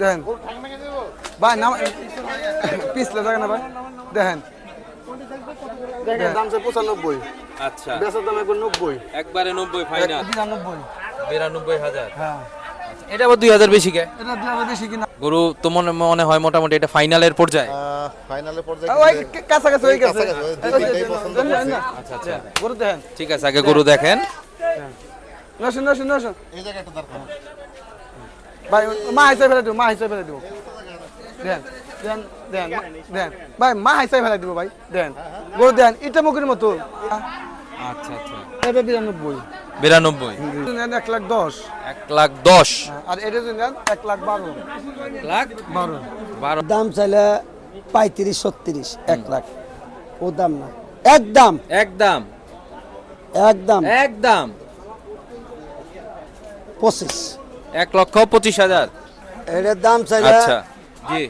দেখেন। ভাই নাম পিছলে থাকে না ভাই? দেখেন। দেখেন দাম সে পঁচানব্বই। আচ্ছা। বেচার দাম একবার নব্বই। একবারে নব্বই ফাইনাল বিরানব্বই বিরানব্বই হাজার। হ্যাঁ। এটা আবার দুই হাজার বেশি কে? এটা দুই হাজার বেশি কিনা? গরু তো মনে মনে হয় মোটামুটি এটা ফাইনালের পর্যায়ে। ফাইনালে পর্যায়ে ওই কাছাকাছি হয়ে গেছে। আচ্ছা আচ্ছা গরু দেখেন। ঠিক আছে আগে গরু দেখেন। নশো নশো নশো এই জায়গাটা দরকার ভাই মা হিসাবে ফেলে দিব মা হিসাবে ফেলে দিব। দেন দেন দেন দেন। ভাই মা হিসাবে ফেলে দিব ভাই দেন। গরু দেন ইটা মুখের মতো। আচ্ছা আচ্ছা। এটা বিরানব্বই। বিরানব্বই। নেন এক লাখ দশ। এক লাখ দশ। আর এটা যদি নেন এক লাখ বারো। এক লাখ বারো। বারো। দাম চাইলে পঁয়ত্রিশ ছত্রিশ এক লাখ। ও দাম না। একদম একদম একদম একদম পঁচিশ। এক লক্ষ পঁচিশ হাজার। এটার দাম চাই আচ্ছা জি।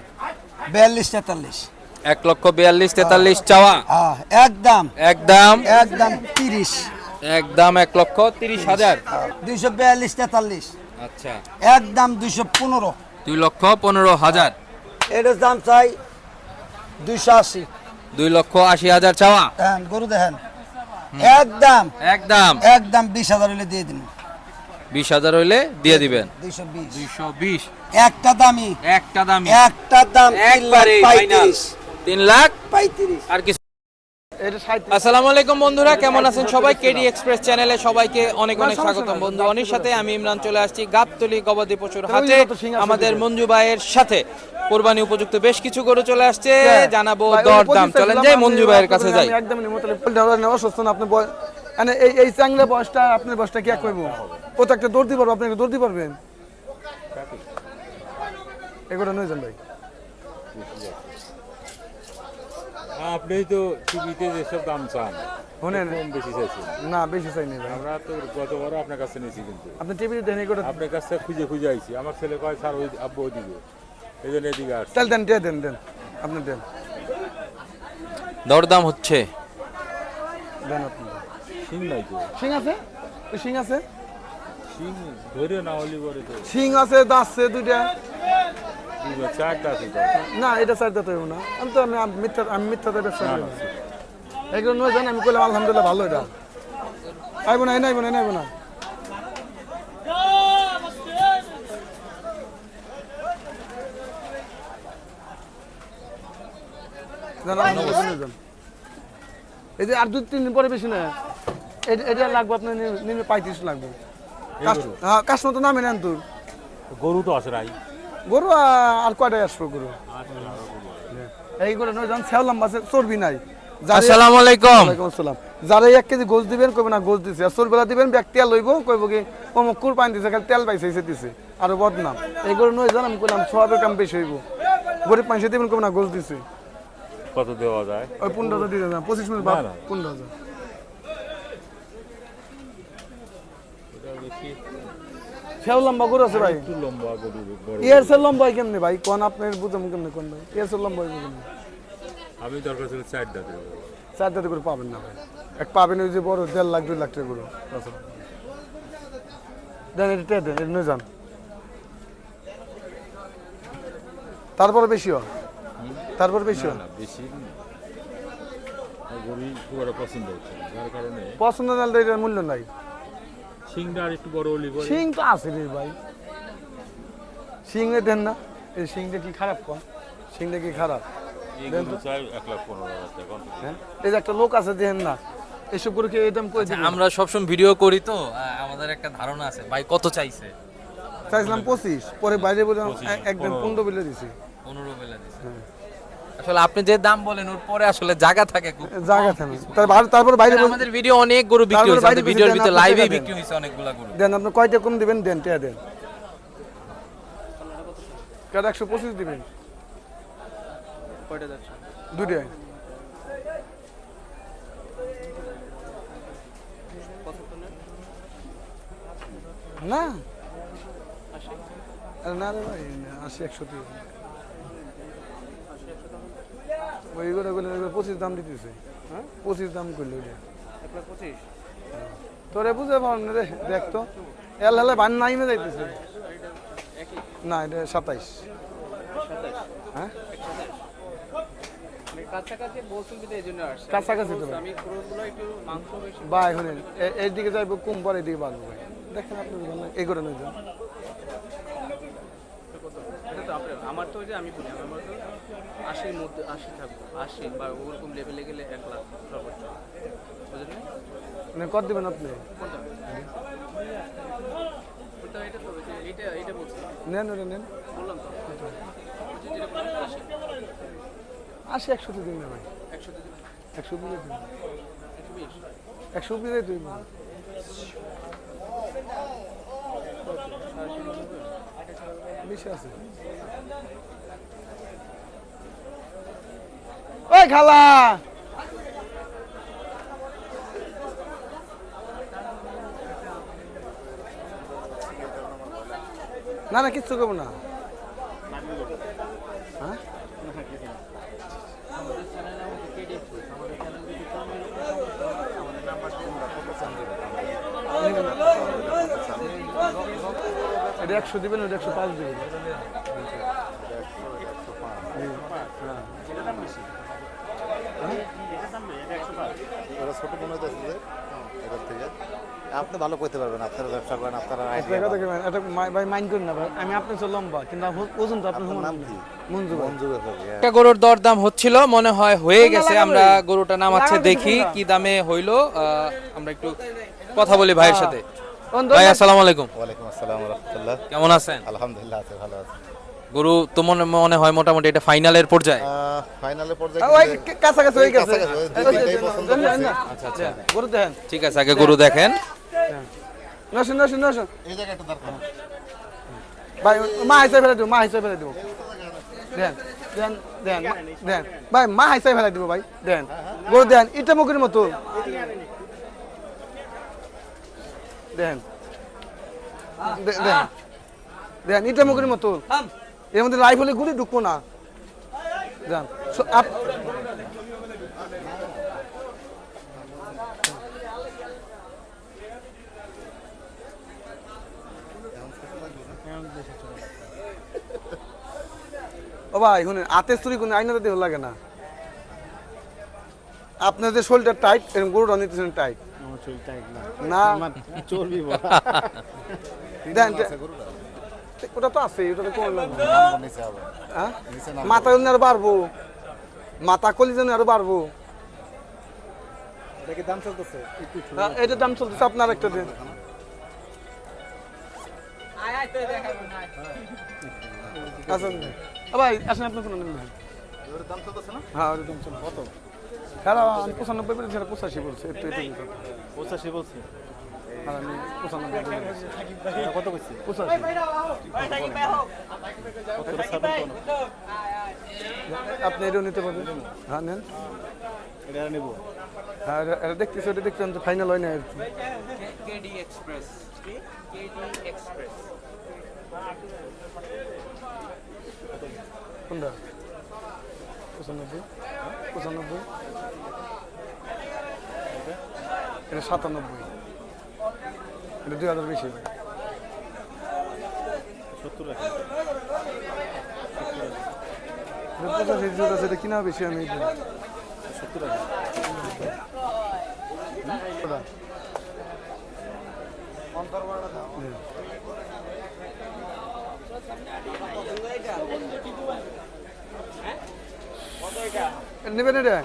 বিয়াল্লিশ তেতাল্লিশ। এক লক্ষ বিয়াল্লিশ তেতাল্লিশ চাওয়া। হ্যাঁ একদম একদম একদম তিরিশ। একদম এক লক্ষ তিরিশ হাজার। দুইশো বিয়াল্লিশ তেতাল্লিশ। আচ্ছা। একদম দুইশো পনেরো। দুই লক্ষ পনেরো হাজার। এটার দাম চাই দুইশো আশি। দুই লক্ষ আশি হাজার চাওয়া। গরু দেখেন। একদম একদম একদম বিশ হাজার হলে দিয়ে দিন। বিশ হাজার হইলে দিয়ে দিবেন। দুইশো বিশ। একটা দামি। একটা দামি। একটা দাম একবারে তিন লাখ? পঁয়ত্রিশ। আর কিছু আসসালামু আলাইকুম বন্ধুরা কেমন আছেন সবাই? কেডি এক্সপ্রেস চ্যানেলে সবাইকে অনেক অনেক স্বাগতম। বন্ধু অনির সাথে আমি ইমরান চলে আসছি গাবতলি গবাদি পশুর হাটে। তো সিং আছে আমাদের মঞ্জু ভাইয়ের সাথে কোরবানি উপযুক্ত বেশ কিছু গরু চলে আসছে। জানাব ভাই, দর দাম চলেন যাই মঞ্জু ভাইয়ের কাছে যাই। একদম অসুস্থ না আপনি মানে এই এই চ্যাংলা বয়সটা আপনার বয়সটা কি এক করব ও তো একটা দৌড় দিতে পারব আপনি একটা দৌড় দিতে পারবেন? এগুলো নয় যান ভাই। আপনি তো টিভিতে যেসব দাম চান শোনেন। বেশি চাইছেন। না বেশি চাই নেই আমরা তো গতবারও আপনার কাছে নিয়েছি কিন্তু। আপনি টিভিতে দেখেন এগুলো আপনার কাছ খুঁজে খুঁজে আইছি। আমার ছেলে কয় স্যার ওই আব্বু ওইদিকে। এই জন্য এদিকে আসছে। তাহলে দেন দেন দেন। আপনি দেন। দর দাম হচ্ছে। দেন আপনি। শিং নাই তো। শিং আছে? ওই শিং আছে? শিং আছে আছে দুইটা। না এটা চার দাঁত হইব না। আমি তো আমি মিথ্যা আমি মিথ্যাতে ব্যবসা করি। এগুলো নয় জান আমি করলাম আলহামদুলিল্লাহ ভালো এটা। আইব না আইব না আইব না। এই যে আর দুই তিন দিন পরে বেশি না। এটা- লাগবে আপনার নিম্ন- পঁয়ত্রিশ লাগবে। কাস্টমার তো নামে নেন তোর গরু তো আসে নাই। গরু আর কয়টাই আসব গরু? এই করে নয় যখন লম্বা আছে চর্বি নাই। আসসালামু আলাইকুম। আসসালাম। যারা এক কেজি গোছ দিবেন কইবে না গোছ দিছে। আর চোরবেলা দিবেন ব্যাগ তেল লইব কইব কি অমুক কুর পানি দিছে খালি তেল পাইছে এসে দিছে। আর বদনাম। এই করে নয় জান আমি কইলাম সবের কাম বেশি হইব। গরিব পানি দিবেন কইবে না গোছ দিছে। কত দেওয়া যায়? ওই পনেরো হাজার দিয়ে দেন পঁচিশ মিনিট না, না। পনেরো হাজার। সেও লম্বা গরু আছে ভাই। একটু লম্বা গরু ইয়ার সে লম্বা কেমনে ভাই? কোন আপনার বুঝাম কেমনে কোন ভাই? ইয়ার সে লম্বা কেমনে? আমি দরকার ছিল চার দাঁতে করে। পাবেন না ভাই। এক পাবেন ওই যে বড় দেড় লাখ দুই লাখ টাকা করে। দেন এটা দেন এটা নিয়ে যান। তারপরে বেশি হয়? তারপর বেশি হয়? না বেশি গরু পছন্দ পছন্দ না মূল্য নাই। শিংটা আর একটু বড় হলি শিং তো আছে রে ভাই। শিং দেন না। এই শিংটা কি খারাপ কম? শিংটা কি খারাপ? এই? হ্যাঁ? এই যে একটা লোক আছে দেখেন না। এসব করে কি এটাম করে আমরা সবসময় ভিডিও করি তো। আমাদের একটা ধারণা আছে। ভাই কত চাইছে? চাইছিলাম পঁচিশ। পরে বাইরে বলে এক- একদম পনেরো। বিলে দিছি। পনেরো বেলা দিছে। আসলে আপনি যে দাম বলেন ওর পরে আসলে জায়গা থাকে খুব জায়গা থাকে তারপর বাইরে আমাদের ভিডিও অনেক গরু বিক্রি আমাদের ভিডিওর ভিতরে লাইভে বিক্রি হয়েছে অনেকগুলা গরু। দেন আপনি কয়টা কম দিবেন? দেন টিয়া দেন। কার একশো পঁচিশ দিবেন। দুটাই না। আরে না রে ভাই না, আশি একশো দিয়ে ওইগুলো গুলো পঁচিশ দাম দিতেছে। হ্যাঁ? পঁচিশ দাম করলে ওইটা। তোরে বুঝে পার না রে দেখ তো। এল হেলে বান নাইমে যাইতেছে। না এটা সাতাইশ। হ্যাঁ? কাছাকাছি তো। ভাই। শুনেন এইদিকে যাইবো কম পরে এদিকে বাড়বো ভাই দেখেন আপনি করে নয় এটা তো আপনার আমার তো যে আমি বলি আমার তো আশির মধ্যে আশি থাকব আশি বা ওরকম লেভেলে গেলে এক লাখ সর্বোচ্চ। বুঝলেন? মানে কত দেবেন আপনি? কোনটা ওটা এটা তো এটা এটা বলছি। নেন ওটা নেন। বললাম তো। আশি। একশো তো দিন না ভাই একশো দিন একশো দিলে দিন একশো বিশ। একশো দিলে দিন বেশি আছে। ওই খালা। না না কিচ্ছু করব না। এটা একশো দিবেন ওটা একশো পাঁচ দিবেন। ওরা ছোট মনে হইতেছে এটার থেকে। আপনি ভালো করতে পারবেন আপনারা ব্যবসা করেন আপনারা একটা কথা কি ভাই, এটা ভাই মাইন্ড করেন না ভাই। আমি আপনার চেয়ে লম্বা কিন্তু ওজন তো আপনার সমান নাম মঞ্জু ভাই। মঞ্জুর ব্যাপারে হ্যাঁ। একটা গরুর দরদাম হচ্ছিল মনে হয় হয়ে গেছে আমরা গরুটা নামাচ্ছে দেখি কি দামে হইল। আমরা একটু কথা বলি ভাইয়ের সাথে। কোন ভাই আসসালামু আলাইকুম। ওয়ালাইকুম আসসালাম রহমতুল্লাহ কেমন আছেন? আলহামদুলিল্লাহ আছে ভালো আছে। গরু তো মনে মনে হয় মোটামুটি এটা ফাইনালের পর্যায়ে? ফাইনালের পর্যায়ে কাছাকাছি হয়ে গেছে। আচ্ছা আচ্ছা। গরু দেখেন। ঠিক আছে আগে গরু দেখেন। নশো নশো নশো এই জায়গায় একটা দরকার ভাই মা হিসাবে ফেলে দেবো মা হিসাবে ফেলে দেবো। দেন দেন দেন দেন। ভাই মা হিসাবে ফেলে দেবো ভাই। দেন। গরু দেন ইটা মুখের মতো। দেন দে- দেন দেন ইটা মুখের মতো। এর মধ্যে লাইফ হলে গুলি ঢুকবো না। আপ- ও ভাই শুনেন হাতে চুরি কোনো আইনাতে দেহ লাগে না। আপনার যে শরীরটা টাইট এরকম গরুটা নিতেছেন টাইট না। দেন। ওটা তো আছে ওটা তো কোনো হ্যাঁ? মাথা জন্য আরও বাড়বো। মাথা কলি জন্য আরও বাড়বো। হ্যাঁ, এটার দাম চলতেছে আপনার একটা দেন। ভাই। আসেন আপনি কোনো নেন ভাই এর দাম চলতেছে না? হ্যাঁ ওটার দাম চলছে কত হ্যাঁ পঁচানব্বই বলেছি সেটা পঁচাশি বলছে একটু। পঁচাশি বলছি। আর আমি পঁচানব্বই বলেছি। কত কইছি? পঁচাশি। আপনি এটাও নিতে পারবেন। হ্যাঁ নেন। এটা নেব। হ্যাঁ এটা- দেখতেছি ওটা দেখতেন তো ফাইনাল হয় না আর কি। KD express. KD express. কোনটা? পঁচানব্বই। পঁচানব্বই। এটা সাতানব্বই। এটা দুই হাজার বেশি ভাই রাখা এটা কিনা বেশি আমি সত্তর এটা নেবেন এটা?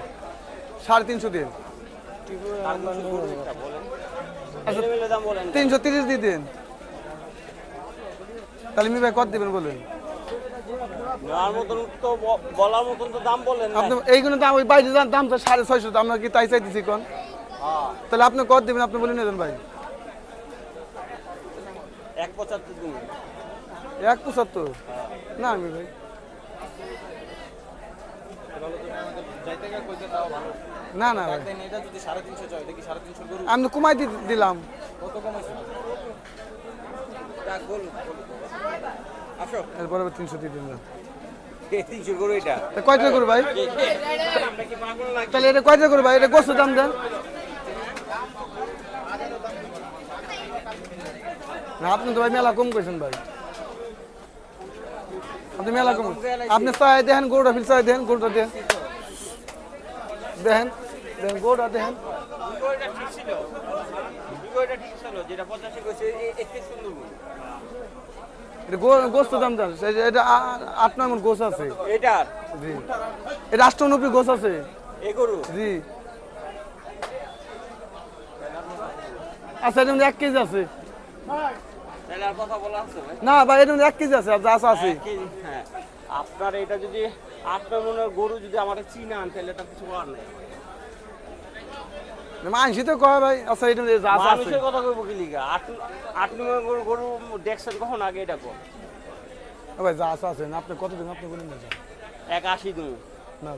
সাড়ে তিনশো দিন আচ্ছা তিনশো তিরিশ দিয়ে দিন। তাহলে মি ভাই কত দিবেন বলেন? এইগুলো দাম ওই বাইরে দাম তো সাড়ে ছয়শো আমরা কি তাই চাইতেছি কোন তাহলে আপনি কত দিবেন? আপনি বলে নেবেন ভাই। এক পঁচাত্তর এক পঁচাত্তর? না আমি ভাই। না না এটা যদি সাড়ে তিনশো চাই দেখি সাড়ে তিনশো গরু? আমি কমাই দি- দিলাম। কত কমাইছে ডাক বল আসো। এরপরে আবার তিনশো দিয়ে কয়টা করো ভাই? তাহলে এটা কয়টা করো ভাই? এটা গোস্তের দাম দেন। না আপনি তো ভাই মেলা কম করেছেন ভাই। আপনি মেলা কম আপনি চাই দেখেন গরুটা ফিল চাই দেখেন গরুটা দেখেন দেখেন দেখেন দেখেন। গোস্ত দাম জান এটা আ- আট নয় মন গোস আছে। এটার জি। এটা আষ্টানব্বই গোস আছে। জি। আচ্ছা এক কেজি আছে? না। ভাই এক কেজি আছে আছে আছে। হ্যাঁ। আপনার এটা যদি আপনার মনে গরু যদি আমার চিনান তাহলে তার কিছু করার নেই। মানসি তো কয় ভাই? আচ্ছা আছে। মানুষের কথা কইব কি লিগা? আট আট নম্বর গরু গরু দেখছেন কখন আগে এটা কো? ও ভাই যা আছে না আপনি কত দিন আপনি বলেন না এক আশি তুমি না।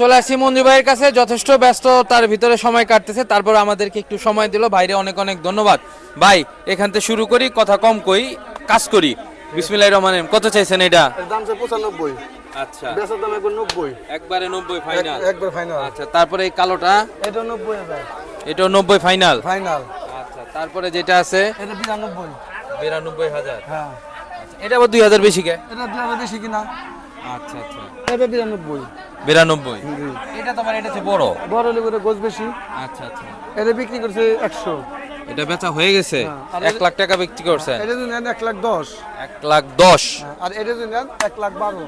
চলে আসছি মঞ্জু ভাইয়ের কাছে। যথেষ্ট ব্যস্ত তার ভিতরে সময় কাটতেছে। তারপর আমাদেরকে একটু সময় দিল। বাইরে অনেক অনেক ধন্যবাদ। ভাই এখান থেকে শুরু করি কথা কম কই কাজ করি। বিসমিল্লাহির রহমানির রহিম। কত চাইছেন এটা? দাম চাই পঁচানব্বই। আচ্ছা। বেচার দাম একবার নব্বই। একবারে নব্বই এক- ফাইনাল একবার ফাইনাল আচ্ছা তারপরে এই কালোটা? এটা নব্বই হাজার। এটাও নব্বই ফাইনাল ফাইনাল আচ্ছা তারপরে যেটা আছে? এটা বিরানব্বই। বিরানব্বই হাজার। হ্যাঁ। এটা আবার দুই হাজার বেশি কে? এটা দুই হাজার বেশি কিনা? আচ্ছা আচ্ছা। এটা বিরানব্বই। বিরানব্বই। জি। এটা তোমার এটা বড়? বড় লেবুরে গোছ বেশি। আচ্ছা আচ্ছা। এটা বিক্রি করছে একশো। এটা বেচা হয়ে গেছে। হ্যাঁ, এক লাখ টাকা বিক্রি করছেন। এটা যদি নেন এক লাখ দশ। এক লাখ দশ। হ্যাঁ, আর এটা যদি নেন এক লাখ বারো।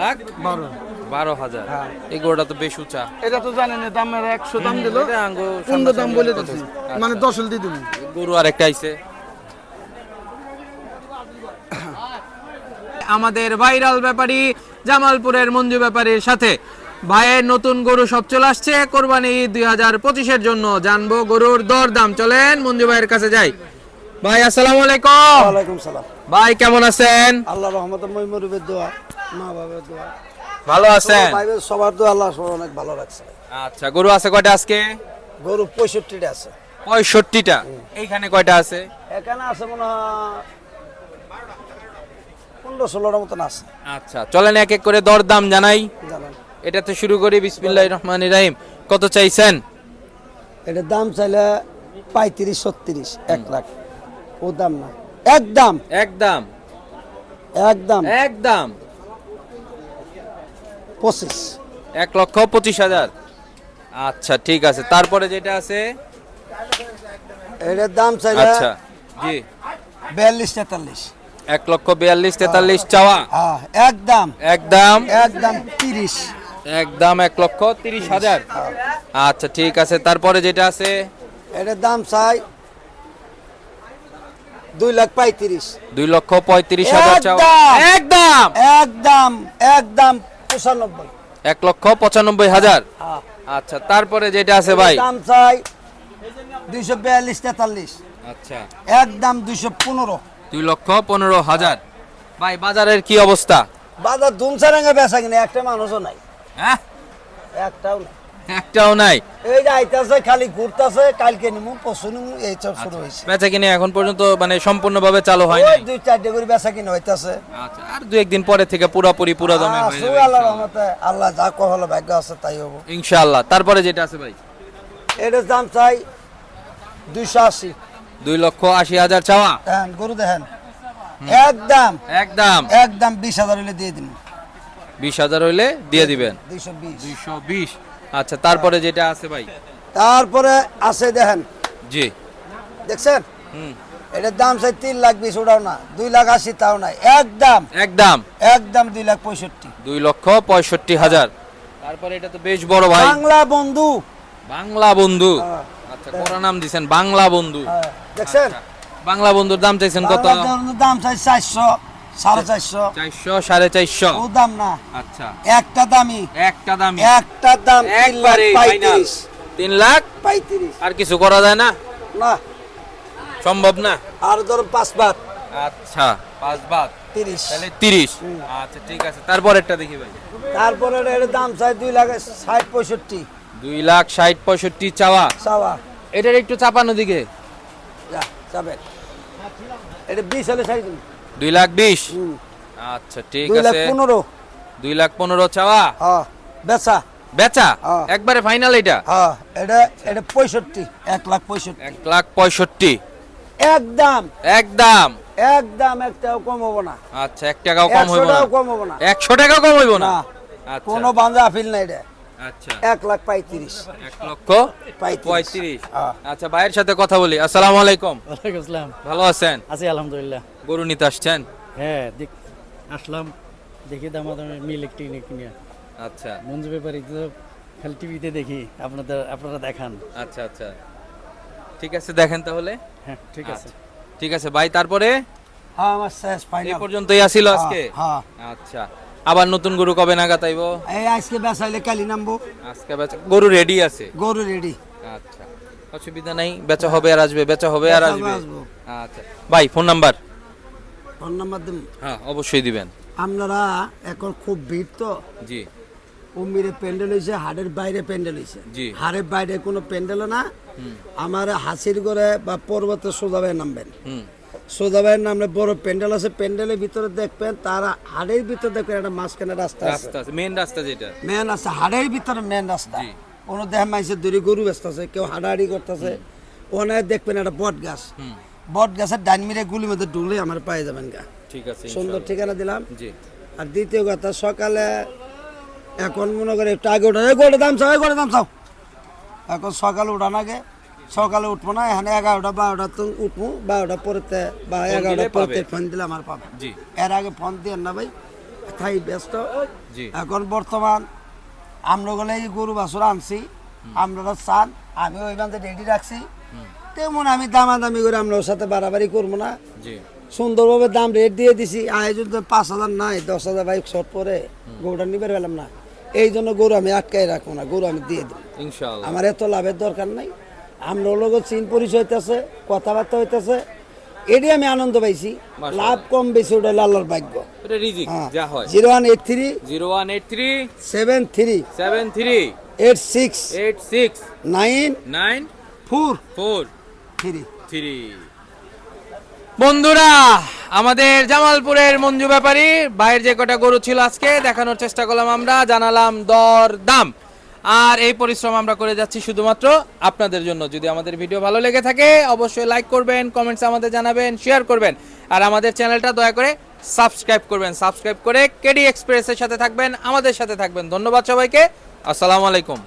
লাখ বারো। বারো হাজার। হ্যাঁ। এই গরুটা তো বেশ উঁচা। এটা তো জানেন না, দাম এর একশো দাম দিল। পনেরো দাম বলে দিচ্ছি। মানে দশ হল দিয়ে দিবি। গরু আর একটা আইছে। আমাদের ভাইরাল ব্যাপারী জামালপুরের মঞ্জু ব্যাপারীর সাথে। ভাইয়ের নতুন গরু সব চলে আসছে। কোরবানি ঈদ দুই হাজার পঁচিশের জন্য জানব গরুর দর দাম চলেন মঞ্জু ভাইয়ের কাছে যাই। ভাই আসসালামু আলাইকুম। ওয়ালাইকুম সালাম। ভাই কেমন আছেন? আল্লাহ রহমত মহিমরুবের দোয়া মা বাবার দোয়া। ভালো আছেন? সবার দোয়া আল্লাহ সবার অনেক ভালো রাখছে। আচ্ছা গরু আছে কয়টা আজকে? গরু পঁয়ষট্টিটা আছে। পঁয়ষট্টিটা। এইখানে কয়টা আছে? এখানে আছে মনে হয় পনেরো ষোলোটার মতন আছে। আচ্ছা চলেন এক এক করে দর দাম জানাই। জানেন। এটাতে শুরু করি বিসমিল্লাহ রহমান রাহিম। কত চাইছেন? এটার দাম চাইলে পঁয়ত্রিশ ছত্রিশ এক লাখ। ও দাম না। একদম একদম একদম একদম পঁচিশ। এক লক্ষ পঁচিশ হাজার। আচ্ছা ঠিক আছে। তারপরে যেটা আছে? এটার দাম চাইলে আচ্ছা জি। বিয়াল্লিশ তেতাল্লিশ। এক লক্ষ বিয়াল্লিশ তেতাল্লিশ চাওয়া। হ্যাঁ একদম একদম একদম তিরিশ। একদম এক লক্ষ তিরিশ হাজার। আচ্ছা ঠিক আছে। তারপরে যেটা আছে? এটার দাম চাই দুই লাখ পঁয়ত্রিশ। দুই লক্ষ পঁয়ত্রিশ হাজার একদম। একদম একদম পঁচানব্বই। এক লক্ষ পঁচানব্বই হাজার? হ্যাঁ। আচ্ছা তারপরে যেটা আছে ভাই? দাম চাই দুইশো বিয়াল্লিশ তেতাল্লিশ। আচ্ছা। একদম দুইশো পনেরো। দুই লক্ষ পনেরো হাজার। ভাই বাজারের কি অবস্থা? বাজার ধুমসারাঙ্গে বেচা কিনে একটা মানুষও নাই। হ্যাঁ? একটাও নাই। একটাও নাই? এই যে আইতাছে খালি ঘুরতাছে কালকে নিমু পশু নিমু এই সব শুরু হয়েছে। বেচা কিনে এখন পর্যন্ত মানে সম্পূর্ণভাবে চালু হয় নাই দুই করে বেচা কিনে হইতাছে। আচ্ছা আর দু একদিন পরে থেকে পুরোপুরি পুরো দমে হয়ে যাবে আল্লাহ ইনশাআল্লাহ। রহমতে আল্লাহ যা কহলো ভাগ্য আছে তাই হব। ইনশাআল্লাহ তারপরে যেটা আছে ভাই? এটার দাম চাই দুইশো আশি। দুই লক্ষ আশি হাজার চাওয়া? দেখেন গরু দেখেন। একদম। একদম। একদম বিশ হাজার হলে দিয়ে দিন বিশ হাজার হইলে দিয়ে দিবেন। দুইশো বিশ। আচ্ছা তারপরে যেটা আছে ভাই? তারপরে আছে দেখেন। জি। দেখছেন? হুম। এটার দাম চাই তিন লাখ বিশ ওটাও না। দুই লাখ আশি তাও নাই একদম একদম একদম দুই লাখ পঁয়ষট্টি। দুই লক্ষ পঁয়ষট্টি হাজার। তারপরে এটা তো বেশ বড় ভাই। বাংলা বন্ধু। বাংলা বন্ধু। হ্যাঁ। আচ্ছা কোন নাম দিছেন বাংলা বন্ধু। হ্যাঁ, দেখছেন? বাংলা বন্ধুর দাম চাইছেন কত? দাম চাই চারশো। সাড়ে চারশো। চারশো সাড়ে চারশো। ও দাম না। আচ্ছা। একটা দামি। একটা দামি। একটা দাম তিন লাখ একবারে পঁয়ত্রিশ। তিন লাখ? পঁয়ত্রিশ। আর কিছু করা যায় না? না। সম্ভব না? আর ধরো পাঁচ বাদ। আচ্ছা পাঁচ বাদ। তিরিশ। তাহলে তিরিশ। আচ্ছা ঠিক আছে। তারপর একটা দেখি ভাই। তারপরে এর দাম চাই দুই লাখ ষাট পঁয়ষট্টি। দুই লাখ ষাট পঁয়ষট্টি চাওয়া। চাওয়া। এটার একটু চাপানো দিকে। যা যাবেন এটা বিশ হলে দিন দুই লাখ বিশ? আচ্ছা ঠিক আছে। পনেরো। দুই লাখ পনেরো চাওয়া? হ্যাঁ বেচা। বেচা? হ্যাঁ। একবারে ফাইনাল এটা? হ্যাঁ এটা এটা পঁয়ষট্টি এক লাখ পঁয়ষট্টি। এক লাখ পঁয়ষট্টি। একদম একদম একদম একটাও কম হব না। আচ্ছা এক টাকাও কম হইব না। কম হব না। একশো টাকাও কম হইব না? না আচ্ছা। কোনো বান্ধা আপিল নাই আচ্ছা এক লাখ পঁয়ত্রিশ। এক লক্ষ পঁয়ত্রিশ। পঁয়ত্রিশ। হ্যাঁ। আচ্ছা ভাইয়ের সাথে কথা বলি। আসসালামু আলাইকুম। আসসালাম। ভালো আছেন? আছি আলহামদুলিল্লাহ। গরু নিতে আসছেন? হ্যাঁ আসলাম। দেখি দামাদামি মিল একটি কিনে আচ্ছা। মঞ্জু ব্যাপারী তো খালি টিভিতে দেখি আপনাদের আপনারা দেখান। আচ্ছা আচ্ছা। ঠিক আছে দেখেন তাহলে। হ্যাঁ ঠিক আছে। আচ্ছা। ঠিক আছে ভাই তারপরে? হ্যাঁ আমার শেষ এই পর্যন্তই আসিল আজকে? হ্যাঁ। আচ্ছা। আবার নতুন গরু কবে নাগাদ আইব? এই আজকে বেচাইলে কালি নামবো। আজকে বেচা গরু রেডি আছে? গরু রেডি আচ্ছা। অসুবিধা নাই বেচা হবে আর আসবে বেচা হবে আর আসবে। আচ্ছা। ভাই ফোন নাম্বার ফোন নাম্বার দিন হ্যাঁ অবশ্যই দিবেন। আপনারা এখন খুব ভিড় তো। জি। উমিরে প্যান্ডেল হয়েছে হাড়ের বাইরে প্যান্ডেল হয়েছে জি। হাড়ের বাইরে কোনো প্যান্ডেল না। আমার হাসির ঘরে বা পর্বতে সোজাভাই নামবেন। সোজাভাই নামলে বড় প্যান্ডেল আছে প্যান্ডেলের ভিতরে দেখবেন তারা হাড়ের ভিতরে দেখবেন একটা মাঝখানে রাস্তা আছে। রাস্তা মেন রাস্তা যেটা। মেন আছে হাড়ের ভিতরে মেন রাস্তা। কোনো দেহ মাইসে দূরে গরু ব্যস্তাছে কেউ হাড়াহাড়ি করতেছে। ওখানে দেখবেন একটা বট গাছ। বট গাছের ডাইন মিরে গুলির মধ্যে ঢুকলে আমার পায়ে যাবেন গা। ঠিক আছে সুন্দর ঠিকানা দিলাম। জি। আর দ্বিতীয় কথা সকালে এখন মনে করে একটু আগে উঠা এই গোটা দাম চাও গোটা দাম চাও। এখন সকালে উঠান আগে সকালে উঠবো না এখানে এগারোটা বারোটা তো উঠবো বারোটা পরেতে বা এগারোটা পরেতে ফোন দিলে আমার পাবে। এর আগে ফোন দিয়ে না ভাই তাই ব্যস্ত। এখন বর্তমান আমরা গেলে এই গরু বাছুর আনছি আমরা চান আমি ওই বান্ধে রেডি রাখছি। তেমন আমি দামাদামি করে আমরা ওর সাথে বাড়াবাড়ি করব না। সুন্দরভাবে দাম রেট দিয়ে দিছি আয়োজন তো পাঁচ হাজার নাই দশ হাজার বাইক শর্ট পরে গরুটা নিবে পেলাম না। এই জন্য গরু আমি আটকাই রাখব না গরু আমি দিয়ে দিই আমার এত লাভের দরকার নাই। আমরা লোক চিন পরিচয় হইতেছে কথাবার্তা হইতেছে। এটি আমি আনন্দ পাইছি। লাভ কম বেশি ওটা আল্লাহর ভাগ্য। হ্যাঁ। Zero one eight three zero one eight three seven three seven three eight six eight six nine nine four four three. Three. বন্ধুরা আমাদের জামালপুরের মঞ্জু ব্যাপারী ভাইয়ের যে কটা গরু ছিল আজকে দেখানোর চেষ্টা করলাম আমরা জানালাম দর দাম। আর এই পরিশ্রম আমরা করে যাচ্ছি শুধুমাত্র আপনাদের জন্য। যদি আমাদের ভিডিও ভালো লেগে থাকে, অবশ্যই লাইক করবেন কমেন্টস আমাদের জানাবেন শেয়ার করবেন। আর আমাদের চ্যানেলটা দয়া করে সাবস্ক্রাইব করবেন। সাবস্ক্রাইব করে কেডি এক্সপ্রেসের সাথে থাকবেন, আমাদের সাথে থাকবেন। ধন্যবাদ সবাইকে। আসসালামু আলাইকুম।